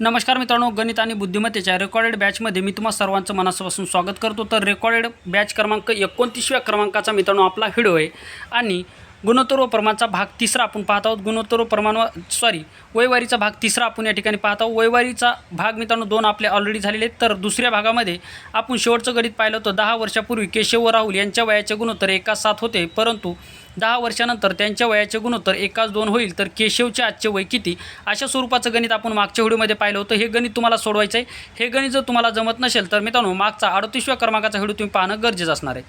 नमस्कार मित्रांनो गणित आणि बुद्धिमत्तेच्या रेकॉर्डेड बॅचमध्ये मी तुम्हा सर्वांचं मनापासून स्वागत करतो. तर रेकॉर्डेड बॅच क्रमांक एकोणतीसव्या क्रमांकाचा मित्रांनो आपला व्हिडिओ आहे. आणि गुणोत्तर व प्रमाणचा भाग तिसरा आपण पाहत आहोत. गुणोत्तर व प्रमाण सॉरी वयवारीचा भाग तिसरा आपण या ठिकाणी पाहत आहोत. वयवारीचा भाग मित्रांनो दोन आपले ऑलरेडी झालेले आहेत. तर दुसऱ्या भागामध्ये आपण शेवटचं गणित पाहिलं होतं. दहा वर्षापूर्वी केशव व राहुल यांच्या वयाचे गुणोत्तर एका सात होते. परंतु दहा वर्षानंतर त्यांच्या वयाचे गुणोत्तर एकाच दोन होईल तर केशवचे आजचे वय किती? अशा स्वरूपाचं गणित आपण मागच्या व्हिडिओमध्ये पाहिलं होतं. हे गणित तुम्हाला सोडवायचं आहे हे गणित जर तुम्हाला जमत नसेल तर मित्रांनो मागचा अडतीसव्या क्रमांकाचा व्हिडिओ तुम्ही पाहणं गरजेचं असणार आहे.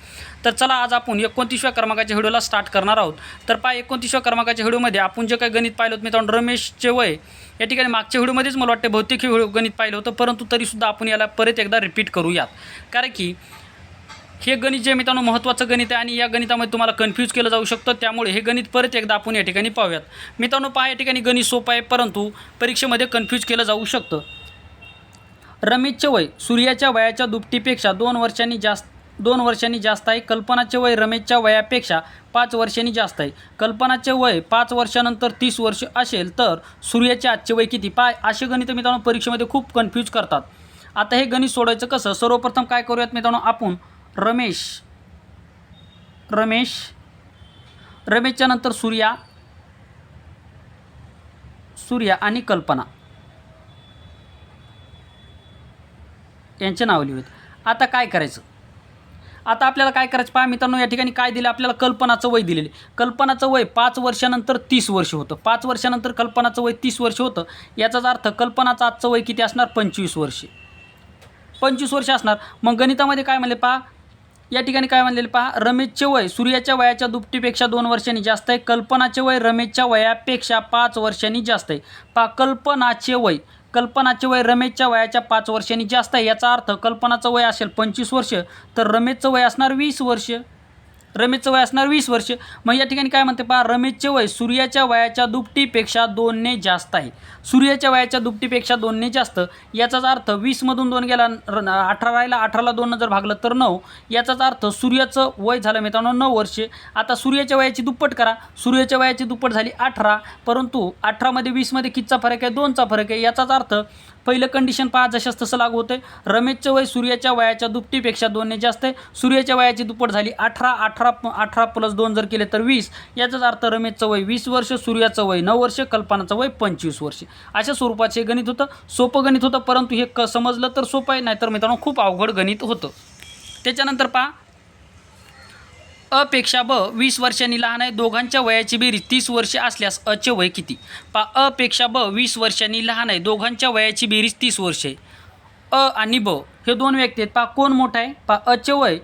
तर चला आज आपण एकोणतीसव्या क्रमांकाच्या व्हिडिओला स्टार्ट करणार आहोत. तर पहा एकोणतीसव्या क्रमांकाच्या व्हिडिओमध्ये आपण जे काही गणित पाहिलं होतं मित्रांनो रमेशचे वय. या ठिकाणी मागच्या व्हिडिओमध्येच मला वाटते बहुतेक गणित पाहिलं होतं परंतु तरीसुद्धा आपण याला परत एकदा रिपीट करूयात. कारण की हे गणित जे मित्रांनो महत्त्वाचं गणित आहे आणि या गणितामध्ये तुम्हाला कन्फ्यूज केलं जाऊ शकतं. त्यामुळे हे गणित परत एकदा आपण या ठिकाणी पाहूयात. मित्रांनो पहा या ठिकाणी गणित सोपं आहे परंतु परीक्षेमध्ये कन्फ्यूज केलं जाऊ शकतं. रमेशचे वय सूर्याच्या वयाच्या दुपटीपेक्षा दोन वर्षांनी जास्त दोन वर्षांनी जास्त आहे. कल्पनाचे वय रमेशच्या वयापेक्षा पाच वर्षांनी जास्त आहे. कल्पनाचे वय पाच वर्षानंतर तीस वर्ष असेल तर सूर्याचे आजचे वय किती? पाय असे गणित मित्रांनो परीक्षेमध्ये खूप कन्फ्यूज करतात. आता हे गणित सोडवायचं कसं? सर्वप्रथम काय करूयात मित्रांनो? आपण रमेश. रमेश. रमेशच्या नंतर सूर्या. सूर्या आणि कल्पना. यांचे नाव लिहूत आता काय करायचं? आता आपल्याला काय करायचं पहा मित्रांनो या ठिकाणी काय दिलं? आपल्याला कल्पनाचं वय दिलेले कल्पनाचं वय पाच वर्षानंतर तीस वर्ष होतं. पाच वर्षानंतर कल्पनाचं वय तीस वर्ष होतं. याचाच अर्थ कल्पनाचं आजचं वय किती असणार? पंचवीस वर्षे. पंचवीस वर्ष असणार. मग गणितामध्ये काय म्हणले पहा? या ठिकाणी काय म्हणलेले पहा रमेशचे वय सूर्याच्या वयाच्या दुपटीपेक्षा दोन वर्षांनी जास्त आहे. कल्पनाचे वय रमेशच्या वयापेक्षा पाच वर्षांनी जास्त आहे. पहा कल्पनाचे वय कल्पनाचे वय रमेशच्या वयाच्या पाच वर्षांनी जास्त आहे. याचा अर्थ कल्पनाचं वय असेल पंचवीस वर्ष तर रमेशचं वय असणार वीस वर्ष. रमेशचं वय असणार वीस वर्ष. मग या ठिकाणी काय म्हणते पहा रमेशचे वय सूर्याच्या वयाच्या दुपटीपेक्षा दोनने जास्त आहे. सूर्याच्या वयाच्या दुपटीपेक्षा दोनने जास्त याचाच अर्थ वीसमधून दोन गेला र अठरा राहिला अठराला दोन जर भागलं तर नऊ. याचाच अर्थ सूर्याचं वय झालं मित्रांनो नऊ वर्षे. आता सूर्याच्या वयाची दुप्पट करा. सूर्याच्या वयाची दुप्पट झाली अठरा परंतु अठरामध्ये वीसमध्ये कितचा फरक आहे? दोनचा फरक आहे. याचाच अर्थ पहिलं कंडिशन पहा जशास तसं लागू होतं रमेशचं वय सूर्याच्या वयाच्या दुपटीपेक्षा दोनने जास्त आहे. सूर्याच्या वयाची दुप्पट झाली अठरा अठरा अठरा प्लस दोन जर केले तर वीस. याचाच अर्थ रमेशचं वय वीस वर्ष सूर्याचं वय नऊ वर्ष कल्पनाचं वय पंचवीस वर्ष. अशा स्वरूपाचे गणित होतं. सोपं गणित होतं परंतु हे क समजलं तर सोपं आहे नाहीतर मित्रांनो खूप अवघड गणित होतं. त्याच्यानंतर पहा अपेक्षा ब वीस वर्षांनी लहान आहे. दोघांच्या वयाची बेरीज तीस वर्षे असल्यास अचे वय किती? पा अपेक्षा ब वीस वर्षांनी लहान आहे. दोघांच्या वयाची बेरीज तीस वर्षे. अ आणि ब हे दोन व्यक्ती आहेत. पा कोण मोठा आहे? पा अचे वय.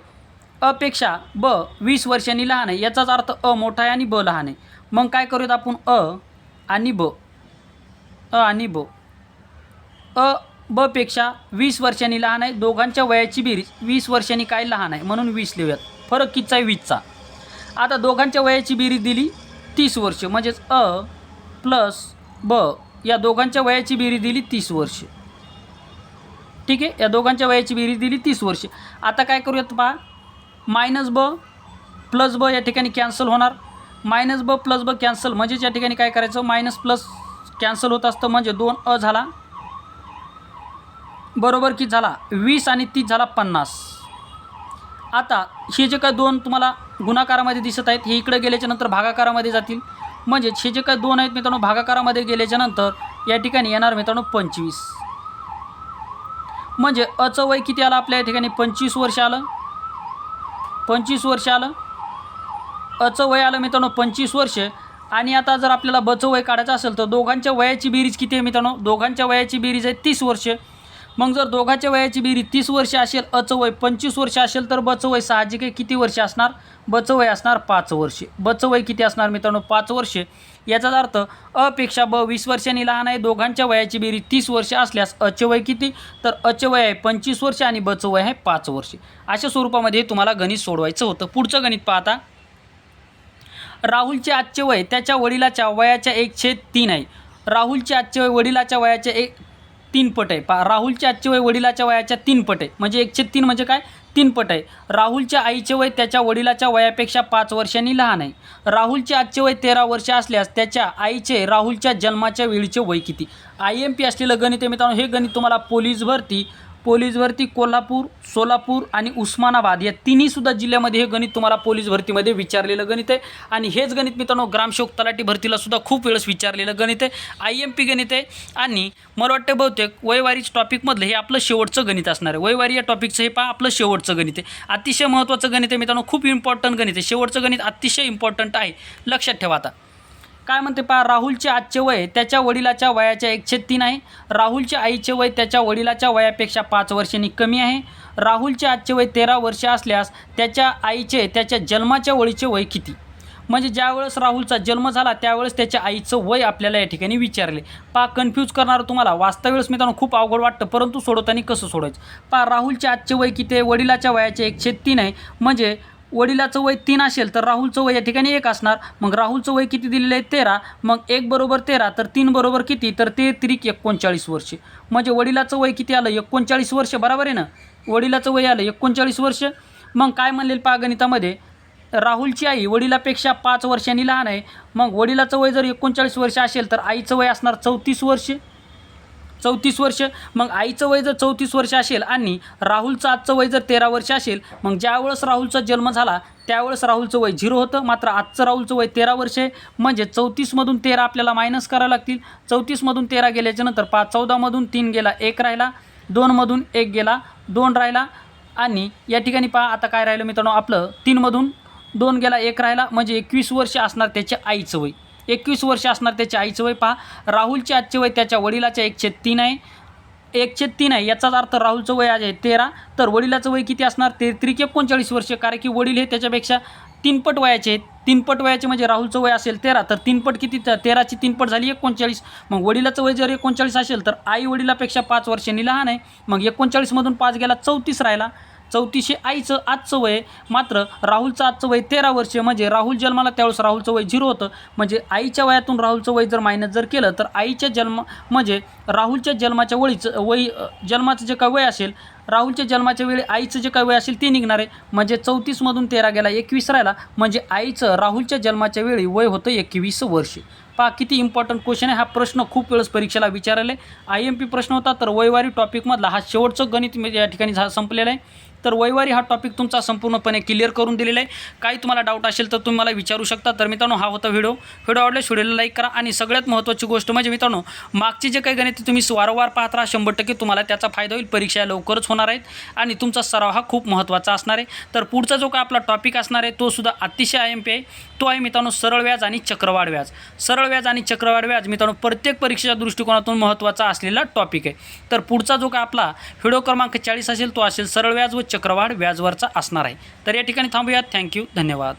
अपेक्षा ब वीस वर्षांनी लहान आहे. याचाच अर्थ अ मोठा आहे आणि ब लहान आहे. मग काय करूयात आपण? अ आणि ब. अ आणि ब. अ ब वीस वर्षांनी लहान आहे. दोघांच्या वयाची बेरीज वीस वर्षांनी काय लहान आहे? म्हणून वीस लिहूयात. फरक कितीचा आहे वीसचा आता दोघांच्या वयाची बेरीज दिली तीस वर्ष. म्हणजेच अ प्लस ब या दोघांच्या वयाची बेरीज दिली तीस वर्ष. ठीक आहे? या दोघांच्या वयाची बेरीज दिली तीस वर्ष. आता काय करूयात पहा. मायनस ब प्लस ब या ठिकाणी कॅन्सल होणार. मायनस ब प्लस ब कॅन्सल म्हणजेच या ठिकाणी काय करायचं? मायनस प्लस कॅन्सल होत असतं म्हणजे दोन अ झाला. बरोबर की झाला? वीस आणि तीस झाला पन्नास. आता हे जे काय दोन तुम्हाला गुणाकारामध्ये दिसत आहेत हे इकडे गेल्याच्यानंतर भागाकारामध्ये जातील. म्हणजेच हे जे काय दोन आहेत मित्रांनो भागाकारामध्ये गेल्याच्यानंतर या ठिकाणी येणार मित्रांनो पंचवीस. म्हणजे अचं वय किती आलं आपल्या या ठिकाणी? पंचवीस वर्ष आलं. पंचवीस वर्ष आलं. अचं वय आलं मित्रांनो पंचवीस वर्ष. आणि आता जर आपल्याला बचं वय काढायचं असेल तर दोघांच्या वयाची बेरीज किती आहे मित्रांनो? दोघांच्या वयाची बेरीज आहे तीस वर्ष. मग जर दोघांच्या वयाची बेरीज तीस वर्ष असेल अच वय पंचवीस वर्ष असेल तर बच वय साहजिक आहे. किती वर्ष असणार? बच वय असणार पाच वर्षे. बच वय किती असणार मित्रांनो? पाच वर्षे. याचाच अर्थ अपेक्षा ब वीस वर्षांनी लहान आहे दोघांच्या वयाची बेरीज तीस वर्ष असल्यास अचे वय किती? तर अचे वय आहे पंचवीस वर्ष आणि बच वय आहे पाच वर्षे. अशा स्वरूपामध्ये तुम्हाला गणित सोडवायचं होतं. पुढचं गणित पाहता. राहुलचे आजचे वय त्याच्या वडिलाच्या वयाच्या एक छेद तीन आहे. राहुलचे आजचे वय वडिलाच्या वयाच्या एक तीन पट आहे. पा राहुलचे आजचे वय वडिलाच्या वयाच्या तीन पट आहे. म्हणजे एकशे तीन म्हणजे काय? तीन पट आहे. राहुलच्या आईचे वय त्याच्या वडिलाच्या वयापेक्षा पाच वर्षांनी लहान आहे. राहुलचे आजचे वय तेरा वर्ष असल्यास त्याच्या आईचे राहुलच्या जन्माच्या वेळीचे वय किती? आय एम पी असलेलं गणित आहे मित्रांनो. हे गणित तुम्हाला पोलीस भरती पोलीस भरती कोल्हापूर सोलापूर आणि उस्मानाबाद या तिन्हीसुद्धा जिल्ह्यामध्ये हे गणित तुम्हाला पोलीस भरतीमध्ये विचारलेलं गणित आहे. आणि हेच गणित मित्रांनो ग्रामसेवक तलाठी भरतीला सुद्धा खूप वेळेस विचारलेलं गणित आहे. आय एम पी गणित आहे. आणि मला वाटतं बहुतेक वयवारीच टॉपिकमधलं हे आपलं शेवटचं गणित असणार आहे. वयवारी या टॉपिकचं हे पहा आपलं शेवटचं गणित आहे. अतिशय महत्त्वाचं गणित आहे मित्रांनो खूप इम्पॉर्टंट गणित आहे. शेवटचं गणित अतिशय इम्पॉर्टंट आहे. लक्षात ठेवा आता. काय म्हणते पहा राहुलचे आजचे वय त्याच्या वडिलाच्या वयाच्या एकशे तीन आहे. राहुलच्या आईचे वय त्याच्या वडिलाच्या वयापेक्षा पाच वर्षांनी कमी आहे. राहुलचे आजचे वय तेरा वर्ष असल्यास त्याच्या आईचे त्याच्या जन्माच्या वळीचे वय किती? म्हणजे ज्यावेळेस राहुलचा जन्म झाला त्यावेळेस त्याच्या आईचं वय आपल्याला या ठिकाणी विचारले. पहा कन्फ्यूज करणारं तुम्हाला. वास्तवेळेस मित्रांनो खूप अवघड वाटतं परंतु सोडवताना कसं सोडायचं पहा राहुलचे आजचे वय किती आहे? वडिलाच्या वयाचे एकशे तीन आहे. म्हणजे वडिलाचं वय तीन असेल तर राहुलचं वय या ठिकाणी एक असणार. मग राहुलचं वय किती दिलेलं आहे? तेरा. मग एक बरोबर तेरा तर तीन बरोबर किती? तर ते त्रिक एकोणचाळीस वर्षे. म्हणजे वडिलाचं वय किती आलं? एकोणचाळीस वर्ष. बरोबर आहे ना? वडिलाचं वय आलं एकोणचाळीस वर्ष. मग काय म्हणलेलं पहा गणितामध्ये? राहुलची आई वडिलापेक्षा पाच वर्षांनी लहान आहे. मग वडिलाचं वय जर एकोणचाळीस वर्ष असेल तर आईचं वय असणार चौतीस वर्षे. चौतीस वर्ष मग आईचं वय जर चौतीस वर्ष असेल आणि राहुलचं आजचं वय जर तेरा वर्ष असेल मग ज्यावेळेस राहुलचा जन्म झाला त्यावेळेस राहुलचं वय झिरो होतं. मात्र आजचं राहुलचं वय तेरा वर्ष आहे. म्हणजे चौतीसमधून तेरा आपल्याला मायनस करावं लागतील. चौतीसमधून तेरा गेल्याच्यानंतर पाच चौदामधून तीन गेला एक राहिला. दोनमधून एक गेला दोन राहिला. आणि या ठिकाणी पहा आता काय राहिलं मित्रांनो आपलं तीनमधून दोन गेला एक राहिला. म्हणजे एकवीस वर्ष असणार त्याच्या आईचं वय. एकवीस वर्ष असणार त्याच्या आईचं वय. पहा राहुलचे आजचे वय त्याच्या वडिलाच्या एकशे तीन आहे. एकशे तीन आहे याचाच अर्थ राहुलचं वय आज आहे तेरा. तर वडिलाचं वय किती असणार? ते त्रिक एकोणचाळीस वर्ष कारण की वडील हे त्याच्यापेक्षा तीनपट वयाचे आहेत. तीनपट वयाचे म्हणजे राहुलचं वय असेल तेरा तर तीनपट किती? तेराची तीनपट झाली एकोणचाळीस. मग वडिलाचं वय जर एकोणचाळीस असेल तर आई वडिलापेक्षा पाच वर्षांनी लहान आहे. मग एकोणचाळीसमधून पाच गेला चौतीस राहिला. चौतीसशे आईचं आजचं वय मात्र राहुलचं आजचं वय तेरा वर्ष म्हणजे राहुल जन्माला त्यावेळेस राहुलचं वय झिरो होतं. म्हणजे आईच्या वयातून राहुलचं वय जर मायनस जर केलं तर आईच्या जन्म म्हणजे राहुलच्या जन्माच्या वळीचं वय जन्माचं जे काय वय असेल राहुलच्या जन्माच्या वेळी आईचं जे काय वय असेल ते निघणार. आहे म्हणजे चौतीसमधून तेरा गेला एकवीस राहिला म्हणजे आईचं राहुलच्या जन्माच्या वेळी वय होतं एकवीस वर्ष. पहा किती इम्पॉर्टंट क्वेश्चन आहे. हा प्रश्न खूप वेळेस परीक्षेला विचारले. आय एम पी प्रश्न होता तर वयवारी टॉपिकमधला हा शेवटचं गणित या ठिकाणी झा संपलेला आहे. तर वैवारी हा टॉपिक तुमचा संपूर्णपणे क्लिअर करून दिलेला आहे. काही तुम्हाला डाऊट असेल तर तुम्ही मला विचारू शकता. तर मित्रांनो हा होता व्हिडिओ व्हिडिओ आवडल्यास व्हिडिओला लाईक करा आणि सगळ्यात महत्त्वाची गोष्ट म्हणजे मित्रांनो मागची जे काही गणित तुम्ही वारंवार पाहत राहा. शंभर टक्के तुम्हाला त्याचा फायदा होईल. परीक्षा लवकरच होणार आहेत आणि तुमचा सराव हा खूप महत्त्वाचा असणार आहे. तर पुढचा जो काय आपला टॉपिक असणार आहे तो सुद्धा अतिशय आय एम पी आहे. तो आहे मित्रांनो सरळ व्याज आणि चक्रवाढ व्याज. सरळ व्याज आणि चक्रवाढ व्याज मित्रांनो प्रत्येक परीक्षेच्या दृष्टिकोनातून महत्त्वाचा असलेला टॉपिक आहे. तर पुढचा जो काय आपला व्हिडिओ क्रमांक चाळीस असेल तो असेल सरळ व्याज व चक्रवाढ व्याजवरचा असणार आहे. तर या ठिकाणी थांबूयात. थँक्यू धन्यवाद.